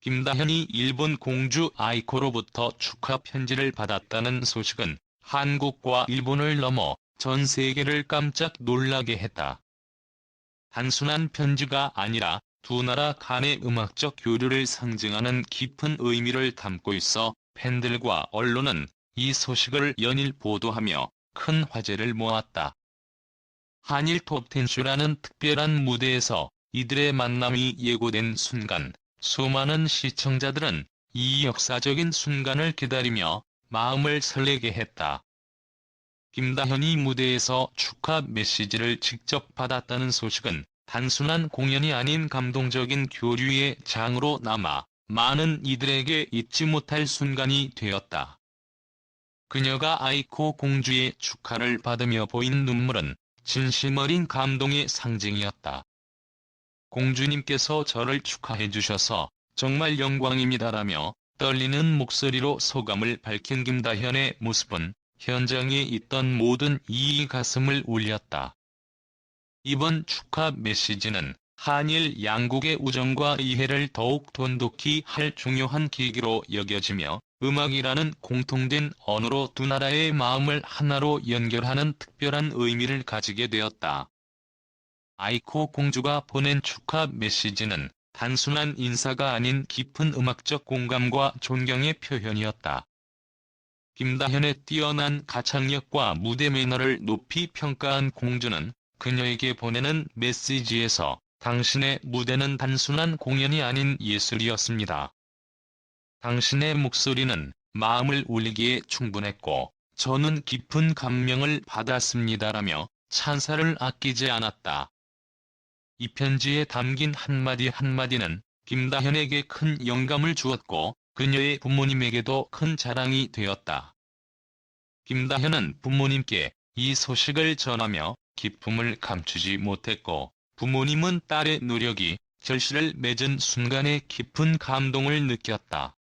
김다현이 일본 공주 아이코로부터 축하 편지를 받았다는 소식은 한국과 일본을 넘어 전 세계를 깜짝 놀라게 했다. 단순한 편지가 아니라 두 나라 간의 음악적 교류를 상징하는 깊은 의미를 담고 있어 팬들과 언론은 이 소식을 연일 보도하며 큰 화제를 모았다. 한일 톱텐쇼라는 특별한 무대에서 이들의 만남이 예고된 순간 수많은 시청자들은 이 역사적인 순간을 기다리며 마음을 설레게 했다. 김다현이 무대에서 축하 메시지를 직접 받았다는 소식은 단순한 공연이 아닌 감동적인 교류의 장으로 남아 많은 이들에게 잊지 못할 순간이 되었다. 그녀가 아이코 공주의 축하를 받으며 보인 눈물은 진심 어린 감동의 상징이었다. 공주님께서 저를 축하해 주셔서 정말 영광입니다라며 떨리는 목소리로 소감을 밝힌 김다현의 모습은 현장에 있던 모든 이의 가슴을 울렸다. 이번 축하 메시지는 한일 양국의 우정과 이해를 더욱 돈독히 할 중요한 계기로 여겨지며 음악이라는 공통된 언어로 두 나라의 마음을 하나로 연결하는 특별한 의미를 가지게 되었다. 아이코 공주가 보낸 축하 메시지는 단순한 인사가 아닌 깊은 음악적 공감과 존경의 표현이었다. 김다현의 뛰어난 가창력과 무대 매너를 높이 평가한 공주는 그녀에게 보내는 메시지에서 당신의 무대는 단순한 공연이 아닌 예술이었습니다. 당신의 목소리는 마음을 울리기에 충분했고 저는 깊은 감명을 받았습니다라며 찬사를 아끼지 않았다. 이 편지에 담긴 한마디 한마디는 김다현에게 큰 영감을 주었고 그녀의 부모님에게도 큰 자랑이 되었다. 김다현은 부모님께 이 소식을 전하며 기쁨을 감추지 못했고 부모님은 딸의 노력이 결실을 맺은 순간에 깊은 감동을 느꼈다.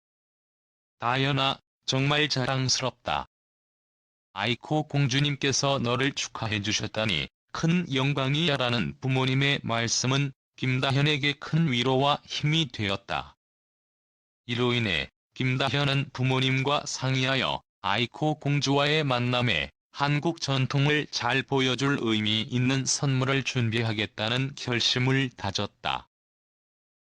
다현아, 정말 자랑스럽다. 아이코 공주님께서 너를 축하해 주셨다니 큰 영광이야라는 부모님의 말씀은 김다현에게 큰 위로와 힘이 되었다. 이로 인해 김다현은 부모님과 상의하여 아이코 공주와의 만남에 한국 전통을 잘 보여줄 의미 있는 선물을 준비하겠다는 결심을 다졌다.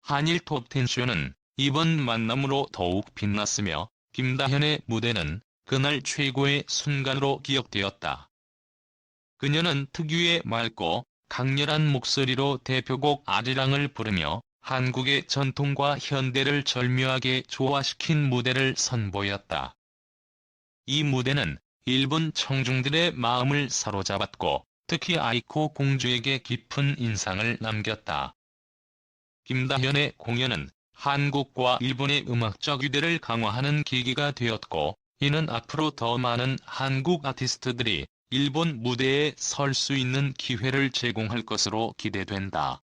한일 톱텐쇼는 이번 만남으로 더욱 빛났으며 김다현의 무대는 그날 최고의 순간으로 기억되었다. 그녀는 특유의 맑고 강렬한 목소리로 대표곡 아리랑을 부르며 한국의 전통과 현대를 절묘하게 조화시킨 무대를 선보였다. 이 무대는 일본 청중들의 마음을 사로잡았고 특히 아이코 공주에게 깊은 인상을 남겼다. 김다현의 공연은 한국과 일본의 음악적 유대를 강화하는 계기가 되었고 이는 앞으로 더 많은 한국 아티스트들이 일본 무대에 설 수 있는 기회를 제공할 것으로 기대된다.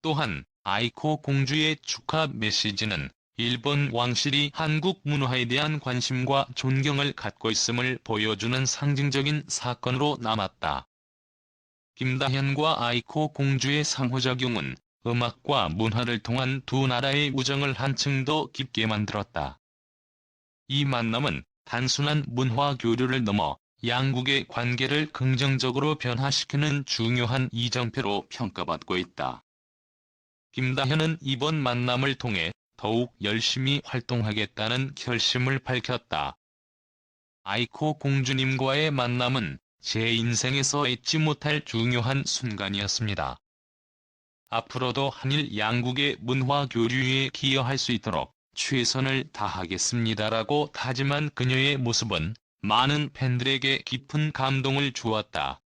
또한 아이코 공주의 축하 메시지는 일본 왕실이 한국 문화에 대한 관심과 존경을 갖고 있음을 보여주는 상징적인 사건으로 남았다. 김다현과 아이코 공주의 상호작용은 음악과 문화를 통한 두 나라의 우정을 한층 더 깊게 만들었다. 이 만남은 단순한 문화 교류를 넘어 양국의 관계를 긍정적으로 변화시키는 중요한 이정표로 평가받고 있다. 김다현은 이번 만남을 통해 더욱 열심히 활동하겠다는 결심을 밝혔다. 아이코 공주님과의 만남은 제 인생에서 잊지 못할 중요한 순간이었습니다. 앞으로도 한일 양국의 문화 교류에 기여할 수 있도록 최선을 다하겠습니다라고 다짐한 그녀의 모습은 많은 팬들에게 깊은 감동을 주었다.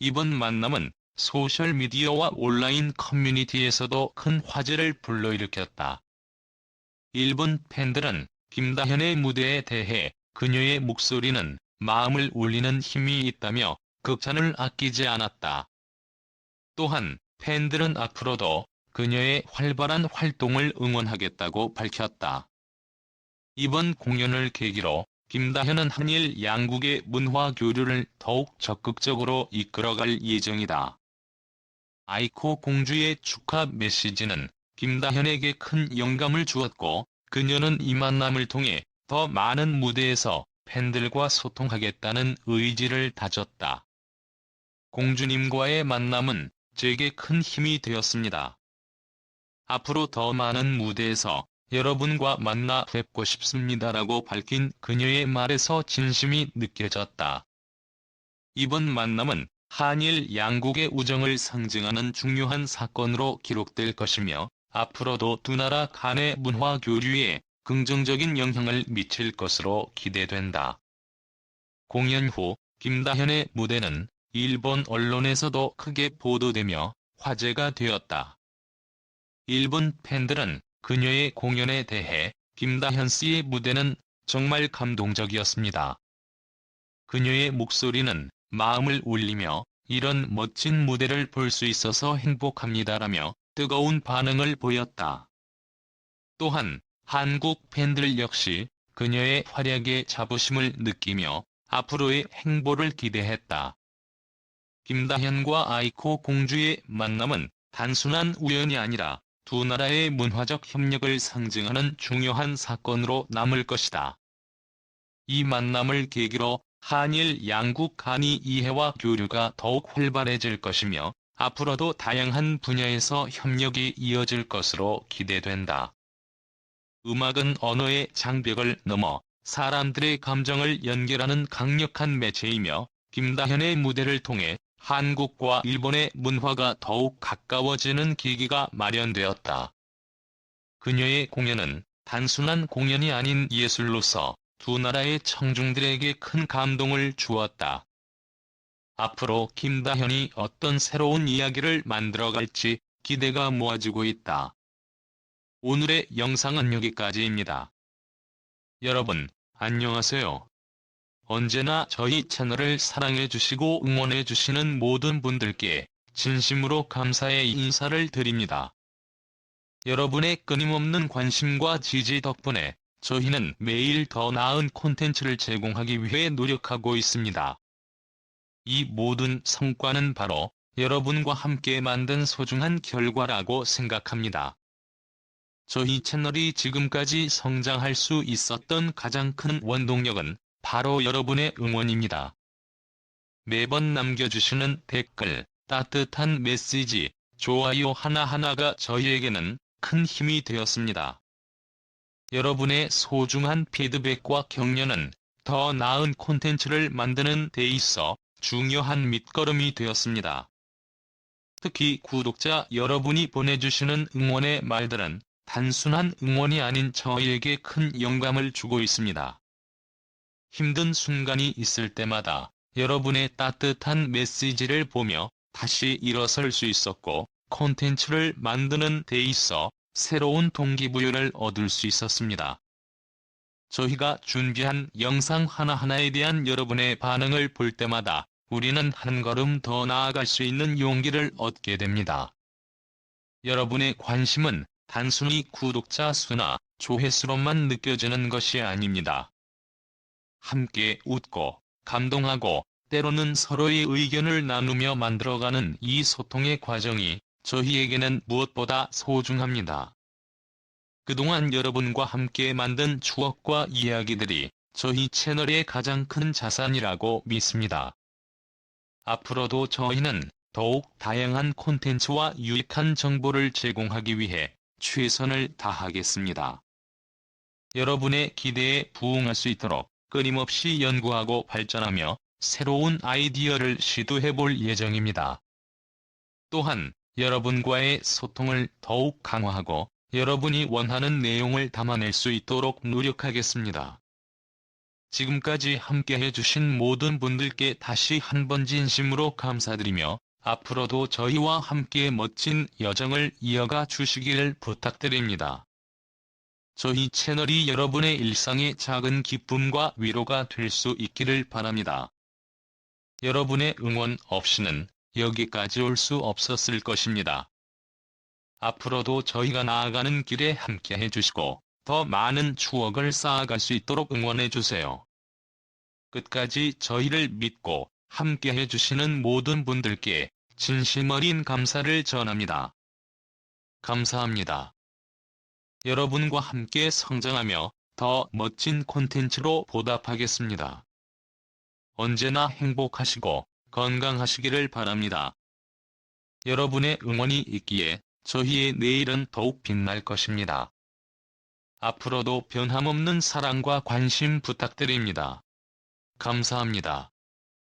이번 만남은 소셜미디어와 온라인 커뮤니티에서도 큰 화제를 불러일으켰다. 일본 팬들은 김다현의 무대에 대해 그녀의 목소리는 마음을 울리는 힘이 있다며 극찬을 아끼지 않았다. 또한 팬들은 앞으로도 그녀의 활발한 활동을 응원하겠다고 밝혔다. 이번 공연을 계기로 김다현은 한일 양국의 문화 교류를 더욱 적극적으로 이끌어갈 예정이다. 아이코 공주의 축하 메시지는 김다현에게 큰 영감을 주었고 그녀는 이 만남을 통해 더 많은 무대에서 팬들과 소통하겠다는 의지를 다졌다. 공주님과의 만남은 제게 큰 힘이 되었습니다. 앞으로 더 많은 무대에서 여러분과 만나 뵙고 싶습니다라고 밝힌 그녀의 말에서 진심이 느껴졌다. 이번 만남은 한일 양국의 우정을 상징하는 중요한 사건으로 기록될 것이며 앞으로도 두 나라 간의 문화 교류에 긍정적인 영향을 미칠 것으로 기대된다. 공연 후 김다현의 무대는 일본 언론에서도 크게 보도되며 화제가 되었다. 일본 팬들은 그녀의 공연에 대해 김다현 씨의 무대는 정말 감동적이었습니다. 그녀의 목소리는 마음을 울리며 이런 멋진 무대를 볼 수 있어서 행복합니다라며 뜨거운 반응을 보였다. 또한 한국 팬들 역시 그녀의 활약에 자부심을 느끼며 앞으로의 행보를 기대했다. 김다현과 아이코 공주의 만남은 단순한 우연이 아니라 두 나라의 문화적 협력을 상징하는 중요한 사건으로 남을 것이다. 이 만남을 계기로 한일 양국 간의 이해와 교류가 더욱 활발해질 것이며 앞으로도 다양한 분야에서 협력이 이어질 것으로 기대된다. 음악은 언어의 장벽을 넘어 사람들의 감정을 연결하는 강력한 매체이며 김다현의 무대를 통해 한국과 일본의 문화가 더욱 가까워지는 계기가 마련되었다. 그녀의 공연은 단순한 공연이 아닌 예술로서 두 나라의 청중들에게 큰 감동을 주었다. 앞으로 김다현이 어떤 새로운 이야기를 만들어갈지 기대가 모아지고 있다. 오늘의 영상은 여기까지입니다. 여러분, 안녕하세요. 언제나 저희 채널을 사랑해주시고 응원해주시는 모든 분들께 진심으로 감사의 인사를 드립니다. 여러분의 끊임없는 관심과 지지 덕분에 저희는 매일 더 나은 콘텐츠를 제공하기 위해 노력하고 있습니다. 이 모든 성과는 바로 여러분과 함께 만든 소중한 결과라고 생각합니다. 저희 채널이 지금까지 성장할 수 있었던 가장 큰 원동력은 바로 여러분의 응원입니다. 매번 남겨주시는 댓글, 따뜻한 메시지, 좋아요 하나하나가 저희에게는 큰 힘이 되었습니다. 여러분의 소중한 피드백과 격려는 더 나은 콘텐츠를 만드는 데 있어 중요한 밑거름이 되었습니다. 특히 구독자 여러분이 보내주시는 응원의 말들은 단순한 응원이 아닌 저희에게 큰 영감을 주고 있습니다. 힘든 순간이 있을 때마다 여러분의 따뜻한 메시지를 보며 다시 일어설 수 있었고 콘텐츠를 만드는 데 있어 새로운 동기부여를 얻을 수 있었습니다. 저희가 준비한 영상 하나하나에 대한 여러분의 반응을 볼 때마다 우리는 한 걸음 더 나아갈 수 있는 용기를 얻게 됩니다. 여러분의 관심은 단순히 구독자 수나 조회수로만 느껴지는 것이 아닙니다. 함께 웃고 감동하고 때로는 서로의 의견을 나누며 만들어가는 이 소통의 과정이 저희에게는 무엇보다 소중합니다. 그동안 여러분과 함께 만든 추억과 이야기들이 저희 채널의 가장 큰 자산이라고 믿습니다. 앞으로도 저희는 더욱 다양한 콘텐츠와 유익한 정보를 제공하기 위해 최선을 다하겠습니다. 여러분의 기대에 부응할 수 있도록 끊임없이 연구하고 발전하며 새로운 아이디어를 시도해 볼 예정입니다. 또한 여러분과의 소통을 더욱 강화하고 여러분이 원하는 내용을 담아낼 수 있도록 노력하겠습니다. 지금까지 함께 해 주신 모든 분들께 다시 한 번 진심으로 감사드리며 앞으로도 저희와 함께 멋진 여정을 이어가 주시길 부탁드립니다. 저희 채널이 여러분의 일상의 작은 기쁨과 위로가 될 수 있기를 바랍니다. 여러분의 응원 없이는 여기까지 올 수 없었을 것입니다. 앞으로도 저희가 나아가는 길에 함께 해주시고 더 많은 추억을 쌓아갈 수 있도록 응원해주세요. 끝까지 저희를 믿고 함께 해주시는 모든 분들께 진심 어린 감사를 전합니다. 감사합니다. 여러분과 함께 성장하며 더 멋진 콘텐츠로 보답하겠습니다. 언제나 행복하시고 건강하시기를 바랍니다. 여러분의 응원이 있기에 저희의 내일은 더욱 빛날 것입니다. 앞으로도 변함없는 사랑과 관심 부탁드립니다. 감사합니다.